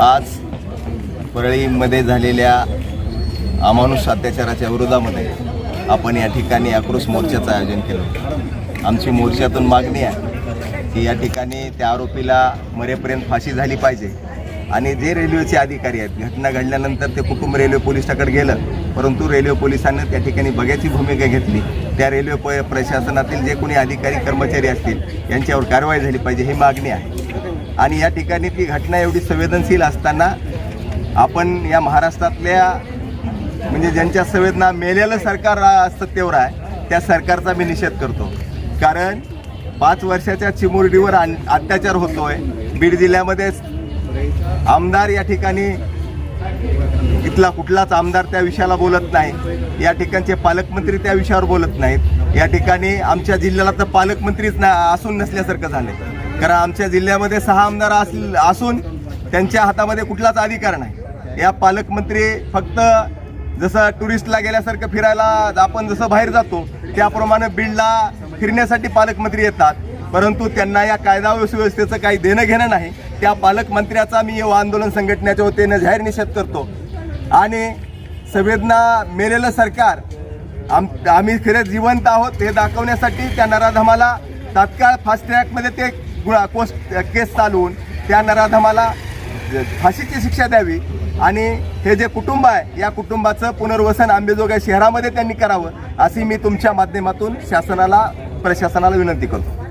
आज परळीमध्ये झालेल्या अमानुष अत्याचाराच्या विरोधामध्ये आपण या ठिकाणी आक्रोश मोर्चाचं आयोजन केलं. आमची मोर्चातून मागणी आहे की या ठिकाणी त्या आरोपीला मरेपर्यंत फाशी झाली पाहिजे. आणि जे रेल्वेचे अधिकारी आहेत घटना घडल्यानंतर ते कुटुंब रेल्वे पोलिसाकडे गेलं परंतु रेल्वे पोलिसांनी त्या ठिकाणी बघ्याची भूमिका घेतली. त्या रेल्वे प प्रशासनातील जे कोणी अधिकारी कर्मचारी असतील यांच्यावर कारवाई झाली पाहिजे ही मागणी आहे. आणि या ठिकाणी ती घटना एवढी संवेदनशील असताना आपण या महाराष्ट्रातल्या म्हणजे ज्यांच्या संवेदना मेलेलं सरकार सत्तेवर आहे त्या सरकारचा मी निषेध करतो. कारण पाच वर्षाच्या चिमुरडीवर अन- अत्याचार होतोय. बीड जिल्ह्यामध्ये आमदार या ठिकाणी इथला कुठलाच आमदार त्या विषयाला बोलत नाही. या ठिकाणचे पालकमंत्री त्या विषयावर बोलत नाहीत. या ठिकाणी आमच्या जिल्ह्याला तर पालकमंत्रीच ना असून नसल्यासारखं झालं कारण आमच्या जिल्ह्यामध्ये सहा आमदार असून त्यांच्या हातामध्ये कुठलाच अधिकार नाही. या पालकमंत्री फक्त जसं टुरिस्टला गेल्यासारखं फिरायला आपण जसं बाहेर जातो त्याप्रमाणे बीडला फिरण्यासाठी पालकमंत्री येतात. परंतु त्यांना या कायदा सुव्यवस्थेचं काही देणं घेणं नाही. त्या पालकमंत्र्याचा मी युवा आंदोलन संघटनेच्या वतीनं जाहीर निषेध करतो. आणि संवेदना मेलेलं सरकार आम आम्ही खरे जिवंत आहोत हे दाखवण्यासाठी त्या नराधमाला तात्काळ फास्ट ट्रॅकमध्ये ते गुळा कोस केस चालवून त्या नराधमाला फाशीची शिक्षा द्यावी आणि हे जे कुटुंब आहे या कुटुंबाचं पुनर्वसन आंबेजोगाई शहरामध्ये त्यांनी करावं अशी मी तुमच्या माध्यमातून शासनाला प्रशासनाला विनंती करतो.